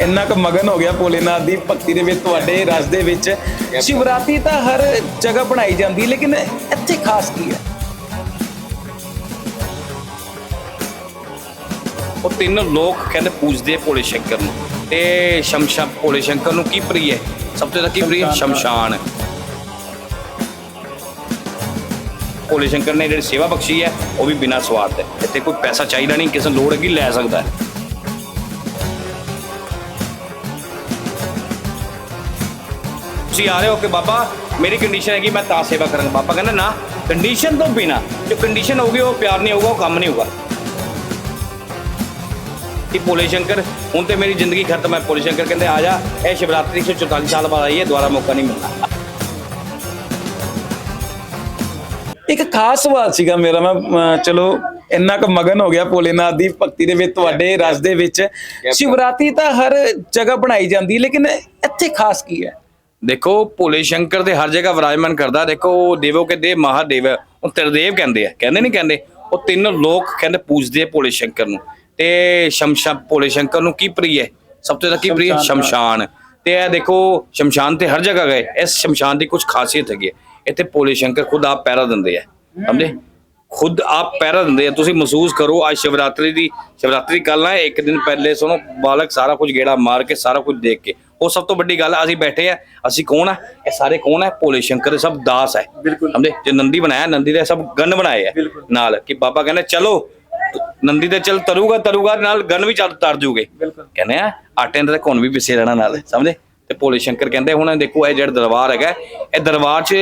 ਇੰਨਾ ਕੁ ਮਗਨ ਹੋ ਗਿਆ ਭੋਲੇਨਾਥ ਦੀ ਭਗਤੀ ਦੇ ਵਿੱਚ ਤੁਹਾਡੇ ਰਸ ਦੇ ਵਿੱਚ। ਸ਼ਿਵਰਾਤਰੀ ਤਾਂ ਹਰ ਜਗ੍ਹਾ ਬਣਾਈ ਜਾਂਦੀ ਹੈ, ਲੇਕਿਨ ਇੱਥੇ ਖਾਸ ਕੀ ਹੈ? ਉਹ ਤਿੰਨ ਲੋਕ ਕਹਿੰਦੇ ਪੂਜਦੇ ਭੋਲੇ ਸ਼ੰਕਰ ਨੂੰ। ਤੇ ਸ਼ਮਸ਼ਾ ਭੋਲੇ ਸ਼ੰਕਰ ਨੂੰ ਕੀ ਪ੍ਰਿय ਹੈ? ਸਭ ਤੋਂ ਜ਼ਿਆਦਾ ਕੀ ਪ੍ਰਿय ਸ਼ਮਸ਼ਾਨ। ਭੋਲੇ ਸ਼ੰਕਰ ਨੇ ਜਿਹੜੀ ਸੇਵਾ ਬਖਸ਼ੀ ਹੈ ਉਹ ਵੀ ਬਿਨਾਂ ਸਵਾਰਥ ਹੈ। ਇੱਥੇ ਕੋਈ ਪੈਸਾ ਚਾਹੀਦਾ ਨਹੀਂ ਕਿਸੇ ਨੂੰ ਲੋੜ ਹੈਗੀ ਲੈ ਸਕਦਾ ਹੈ। ਤੁਸੀਂ ਆ ਰਹੇ ਹੋ ਕਿ ਬਾਬਾ ਮੇਰੀ ਕੰਡੀਸ਼ਨ ਹੈ ਕਿ ਮੈਂ ਤਾਂ ਸੇਵਾ ਕਰਾਂਗਾ ਬਾਬਾ ਕਹਿੰਦਾ ਨਾ ਕੰਡੀਸ਼ਨ ਤੋਂ ਬਿਨਾ ਜੋ ਕੰਡੀਸ਼ਨ ਹੋਗੀ ਉਹ ਪਿਆਰ ਨਹੀਂ ਹੋਊਗਾ ਉਹ ਕੰਮ ਨਹੀਂ ਹੋਊਗਾ। ਕਿ ਭੋਲੇ ਸ਼ੰਕਰ ਹੁਣ ਤੇ ਮੇਰੀ ਜ਼ਿੰਦਗੀ ਖਤਮ ਹੈ ਭੋਲੇ ਸ਼ੰਕਰ ਕਹਿੰਦੇ ਆ ਜਾ ਇਹ ਸ਼ਿਵਰਾਤਰੀ 144 ਸਾਲ ਬਾਅਦ ਆਈ ਹੈ ਦੁਬਾਰਾ ਮੌਕਾ ਨਹੀਂ ਮਿਲਣਾ ਇੱਕ ਖਾਸ ਸਵਾਲ ਸੀਗਾ ਮੇਰਾ ਮੈਂ ਚਲੋ ਇੰਨਾ ਕੁ ਮਗਨ ਹੋ ਗਿਆ ਭੋਲੇਨਾਥ ਦੀ ਭਗਤੀ ਦੇ ਵਿੱਚ ਤੁਹਾਡੇ ਰਸ ਦੇ ਵਿੱਚ। ਸ਼ਿਵਰਾਤਰੀ ਤਾਂ ਹਰ ਜਗ੍ਹਾ ਬਣਾਈ ਜਾਂਦੀ ਹੈ, ਲੇਕਿਨ ਇੱਥੇ ਖਾਸ ਕੀ ਹੈ? ਦੇਖੋ ਭੋਲੇ ਸ਼ੰਕਰ ਤੇ ਹਰ ਜਗ੍ਹਾ ਵਿਰਾਜਮਾਨ ਕਰਦਾ ਦੇਖੋ ਉਹ ਦੇਵੋ ਕੇ ਦੇਵ ਮਹਾਦੇਵ ਉਹ ਤ੍ਰਿਦੇਵ ਕਹਿੰਦੇ ਆ ਕਹਿੰਦੇ ਨਹੀਂ ਕਹਿੰਦੇ ਉਹ ਤਿੰਨ ਲੋਕ ਕਹਿੰਦੇ ਪੂਜਦੇ ਆ ਭੋਲੇ ਸ਼ੰਕਰ ਨੂੰ। ਤੇ ਸ਼ਮਸ਼ਾ ਭੋਲੇ ਸ਼ੰਕਰ ਨੂੰ ਕੀ ਪ੍ਰਿय ਹੈ? ਸਭ ਤੋਂ ਜ਼ਿਆਦਾ ਕੀ ਪ੍ਰਿय ਸ਼ਮਸ਼ਾਨ ਤੇ ਇਹ ਦੇਖੋ ਸ਼ਮਸ਼ਾਨ ਤੇ ਹਰ ਜਗ੍ਹਾ ਗਏ ਇਸ ਸ਼ਮਸ਼ਾਨ ਦੀ ਕੁਝ ਖਾਸੀਅਤ ਹੈਗੀ ਹੈ। ਇੱਥੇ ਭੋਲੇ ਸ਼ੰਕਰ ਖੁਦ ਆਪ ਪਹਿਰਾ ਦਿੰਦੇ ਆ ਸਮਝੇ? ਖੁਦ ਆਪ ਪਹਿਰਾ ਦਿੰਦੇ ਆ। ਤੁਸੀਂ ਮਹਿਸੂਸ ਕਰੋ ਅੱਜ ਸ਼ਿਵਰਾਤਰੀ ਦੀ ਸ਼ਿਵਰਾਤਰੀ ਕੱਲ ਨਾ ਇੱਕ ਦਿਨ ਪਹਿਲੇ ਸੁਣੋ ਬਾਲਕ ਸਾਰਾ ਕੁਝ ਗੇੜਾ ਮਾਰ ਕੇ ਸਾਰਾ ਕੁਝ ਦੇਖ ਕੇ। ਉਹ ਸਭ ਤੋਂ ਵੱਡੀ ਗੱਲ ਆ, ਅਸੀਂ ਬੈਠੇ ਆ ਅਸੀਂ ਕੌਣ ਆ? ਇਹ ਸਾਰੇ ਕੌਣ ਆ? ਭੋਲੇ ਸ਼ੰਕਰ ਦੇ ਸਭ ਦਾਸ ਹੈ ਸਮਝੇ? ਜੇ ਨੰਦੀ ਬਣਾਇਆ ਨੰਦੀ ਦੇ ਸਭ ਗਨ ਬਣਾਏ ਆ ਨਾਲ ਕਿ ਬਾਬਾ ਕਹਿੰਦੇ ਚਲੋ ਨੰਦੀ ਤੇ ਚਲ ਤਰੂਗਾ ਤਰੂਗਾ ਨਾਲ ਗਨ ਵੀ ਚੱਲ ਤਰ ਜੂਗੇ। ਕਹਿੰਦੇ ਆ ਆਟੇ ਦੇ ਘੁਣ ਵੀ ਪਿੱਛੇ ਰਹਿਣਾ ਨਾਲ ਸਮਝੇ? ਤੇ ਭੋਲੇ ਸ਼ੰਕਰ ਕਹਿੰਦੇ ਹੁਣ ਦੇਖੋ ਇਹ ਜਿਹੜਾ ਦਰਬਾਰ ਹੈਗਾ ਇਹ ਦਰਬਾਰ 'ਚ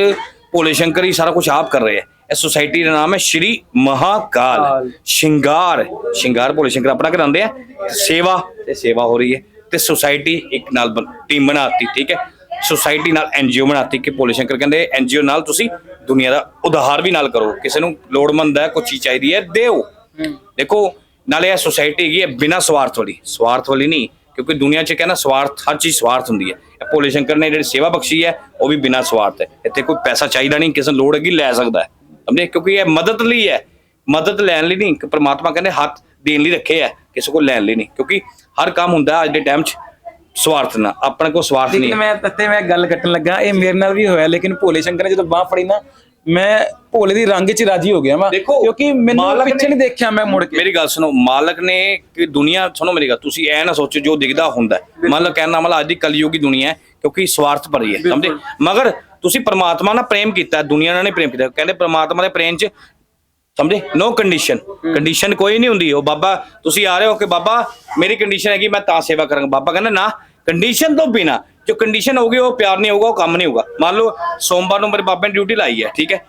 ਭੋਲੇ ਸ਼ੰਕਰ ਹੀ ਸਾਰਾ ਕੁਝ ਆਪ ਕਰ ਰਹੇ ਆ। ਇਹ ਸੁਸਾਇਟੀ ਦਾ ਨਾਮ ਹੈ ਸ਼੍ਰੀ ਮਹਾਕਾਲ। ਸ਼ਿੰਗਾਰ। ਸ਼ਿੰਗਾਰ ਭੋਲੇ ਸ਼ੰਕਰ ਆਪਣਾ ਕਰਾਉਂਦੇ ਆ। ਸੇਵਾ ਤੇ ਸੇਵਾ ਹੋ ਰਹੀ ਹੈ। ਤੇ ਸੁਸਾਇਟੀ ਇੱਕ ਨਾਲ ਟੀਮ ਬਣਾਤੀ ਠੀਕ ਹੈ? ਸੁਸਾਇਟੀ ਨਾਲ ਐਨਜੀਓ ਬਣਾਤੀ ਕਿ ਭੋਲੇ ਸ਼ੰਕਰ ਕਹਿੰਦੇ ਐਨਜੀਓ ਨਾਲ ਤੁਸੀਂ ਦੁਨੀਆ ਦਾ ਉਧਾਰ ਵੀ ਨਾਲ ਕਰੋ। ਕਿਸੇ ਨੂੰ ਲੋੜਮੰਦ ਹੈ ਕੋਈ ਚੀਜ਼ ਚਾਹੀਦੀ ਹੈ ਦਿਓ। ਦੇਖੋ ਨਾਲੇ ਇਹ ਸੁਸਾਇਟੀ ਹੈਗੀ ਹੈ ਬਿਨਾਂ ਸਵਾਰਥ ਵਾਲੀ। ਸਵਾਰਥ ਵਾਲੀ ਨਹੀਂ ਕਿਉਂਕਿ ਦੁਨੀਆ 'ਚ ਕਹਿੰਦਾ ਸਵਾਰਥ ਹਰ ਚੀਜ਼ ਸਵਾਰਥ ਹੁੰਦੀ ਹੈ। ਇਹ ਭੋਲੇ ਸ਼ੰਕਰ ਨੇ ਜਿਹੜੀ ਸੇਵਾ ਬਖਸ਼ੀ ਹੈ ਉਹ ਵੀ ਬਿਨਾਂ ਸਵਾਰਥ ਹੈ। ਇੱਥੇ ਕੋਈ ਪੈਸਾ ਚਾਹੀਦਾ ਨਹੀਂ ਕਿਸੇ ਨੂੰ ਲੋੜ ਹੈਗੀ ਲੈ ਸਕਦਾ ਹੈ। ਸਮਝੇ? ਕਿਉਂਕਿ ਇਹ ਮਦਦ ਲਈ ਹੈ। ਮਦਦ ਲੈਣ ਲਈ ਨਹੀਂ ਕਿ ਪ੍ਰਮਾਤਮਾ ਕਹਿੰਦੇ ਹੱਥ ਦੇਣ ਲਈ ਰੱਖੇ ਹੈ ਕਿਸੇ ਕੋਲ ਲੈਣ ਲਈ ਨਹੀਂ ਕਿਉਂਕਿ ਹਰ ਕੰਮ ਹੁੰਦਾ ਅੱਜ ਦੇ ਟਾਈਮ 'ਚ ਸਵਾਰਥ ਨਾਲ ਆਪਣੇ ਕੋਲ ਸਵਾਰਥ ਨਹੀਂ ਹੈ। ਮੈਂ ਤੱਤੇ ਮੈਂ ਗੱਲ ਕੱਟਣ ਲੱਗਾ ਇਹ ਮੇਰੇ ਨਾਲ ਵੀ ਹੋਇਆ ਲੇਕਿਨ ਭੋਲੇ ਸ਼ੰਕਰ ਨੇ ਜਦੋਂ ਬਾਹ ਫੜੀ ਨਾ ਮੈਂ ਭੋਲੇ ਦੀ ਰੰਗ 'ਚ ਰਾਜੀ ਹੋ ਗਿਆ ਮੈਂ ਦੇਖੋ, ਕਿਉਂਕਿ ਮੈਨੂੰ ਮਾਲਕ ਪਿੱਛੇ ਨੇ- ਨਹੀਂ ਦੇਖਿਆ ਮੈਂ ਮੁੜ ਕੇ। ਮੇਰੀ ਗੱਲ ਸੁਣੋ ਮਾਲਕ ਨੇ ਕਿ ਦੁਨੀਆ ਸੁਣੋ ਮੇਰੀ ਗੱਲ ਤੁਸੀਂ ਐ ਨਾ ਸੋਚੋ ਜੋ ਦਿਖਦਾ ਹੁੰਦਾ ਹੈ। ਮੰਨ ਲਓ ਕਹਿਣਾ ਮਤਲਬ ਅੱਜ ਦੀ ਕਲਯੁਗੀ ਦੁਨੀਆ ਹੈ ਕਿਉਂਕਿ ਸਵਾਰਥ ਭਰੀ ਹੈ ਸਮਝੇ? ਮਗਰ ਤੁਸੀਂ ਪਰਮਾਤਮਾ ਨਾਲ ਪ੍ਰੇਮ ਕੀਤਾ ਹੈ, ਦੁਨੀਆ ਨਾਲ ਨਹੀਂ ਪ੍ਰੇਮ ਕੀਤਾ ਕਹਿੰਦੇ ਪਰਮਾਤਮਾ ਦੇ ਪ੍ਰੇਮ 'ਚ ਸਮਝੇ? ਨੋ ਕੰਡੀਸ਼ਨ ਕੰਡੀਸ਼ਨ ਕੋਈ ਨਹੀਂ ਹੁੰਦੀ। ਉਹ ਬਾਬਾ ਤੁਸੀਂ ਆ ਰਹੇ ਹੋ ਕਿ ਬਾਬਾ ਮੇਰੀ ਕੰਡੀਸ਼ਨ ਹੈਗੀ ਮੈਂ ਤਾਂ ਸੇਵਾ ਕਰਾਂਗਾ। ਬਾਬਾ ਕਹਿੰਦਾ ਨਾ ਕੰਡੀਸ਼ਨ ਤੋਂ ਬਿਨਾ ਜੋ ਕੰਡੀਸ਼ਨ ਹੋਗੀ ਉਹ ਪਿਆਰ ਨਹੀਂ ਹੋਊਗਾ ਉਹ ਕੰਮ ਨਹੀਂ ਹੋਊਗਾ। ਮੰਨ ਲਓ ਸੋਮਵਾਰ ਨੂੰ ਮੇਰੇ ਬਾਬੇ ਨੇ ਡਿਊਟੀ ਲਾਈ ਹੈ ਠੀਕ ਹੈ?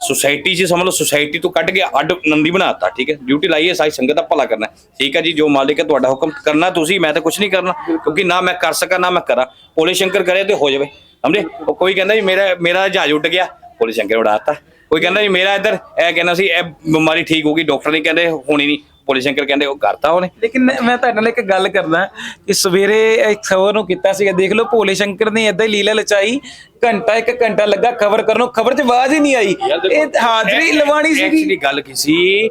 ਸੁਸਾਇਟੀ 'ਚ ਸਮਝ ਲਓ ਸੁਸਾਇਟੀ ਤੋਂ ਕੱਢ ਕੇ ਅੱਡ ਨੰਦੀ ਬਣਾਤਾ ਠੀਕ ਹੈ? ਡਿਊਟੀ ਲਾਈ ਹੈ ਸਾਰੀ ਸੰਗਤ ਦਾ ਭਲਾ ਕਰਨਾ ਹੈ। ਠੀਕ ਹੈ ਜੀ ਜੋ ਮਾਲਿਕ ਹੈ ਤੁਹਾਡਾ ਹੁਕਮ ਕਰਨਾ ਤੁਸੀਂ ਮੈਂ ਤਾਂ ਕੁਝ ਨਹੀਂ ਕਰਨਾ ਕਿਉਂਕਿ ਨਾ ਮੈਂ ਕਰ ਸਕਾਂ ਨਾ ਮੈਂ ਕਰਾਂ। ਭੋਲੇ ਸ਼ੰਕਰ ਕਰੇ ਤੇ ਹੋ ਜਾਵੇ ਸਮਝੇ? ਉਹ ਕੋਈ ਕਹਿੰਦਾ ਜੀ ਮੇਰਾ ਮੇਰਾ ਜਹਾਜ਼ ਉੱਡ ਗਿਆ। ਭੋਲੇ ਸ਼ੰਕਰ ਉਡਾਤਾ ਕੋਈ ਕਹਿੰਦਾ ਜੀ ਮੇਰਾ ਇੱਧਰ ਇਹ ਕਹਿੰਦਾ ਸੀ ਇਹ ਬਿਮਾਰੀ ਠੀਕ ਹੋ ਗਈ ਡਾਕਟਰ ਨਹੀਂ ਕਹਿੰਦੇ ਹੋਣੀ ਨਹੀਂ। ਭੋਲੇ ਸ਼ੰਕਰ ਕਹਿੰਦੇ ਉਹ ਕਰਤਾ ਉਹਨੇ। ਲੇਕਿਨ ਮੈਂ ਤੁਹਾਡੇ ਨਾਲ ਇੱਕ ਗੱਲ ਕਰਦਾ ਕਿ ਸਵੇਰੇ ਇੱਕ ਖਬਰ ਨੂੰ ਕੀਤਾ ਸੀਗਾ ਦੇਖ ਲਓ ਭੋਲੇ ਸ਼ੰਕਰ ਨੇ ਏਦਾਂ ਹੀ ਲੀਲਾ ਲਚਾਈ ਘੰਟਾ ਇੱਕ ਘੰਟਾ ਲੱਗਾ ਖਬਰ ਕਰਨ ਨੂੰ ਖਬਰ 'ਚ ਆਵਾਜ਼ ਹੀ ਨਹੀਂ ਆਈ। ਇਹ ਹਾਜ਼ਰੀ ਲਵਾਣੀ ਸੀਗੀ। ਐਕਚੁਅਲੀ ਗੱਲ ਕੀ ਸੀ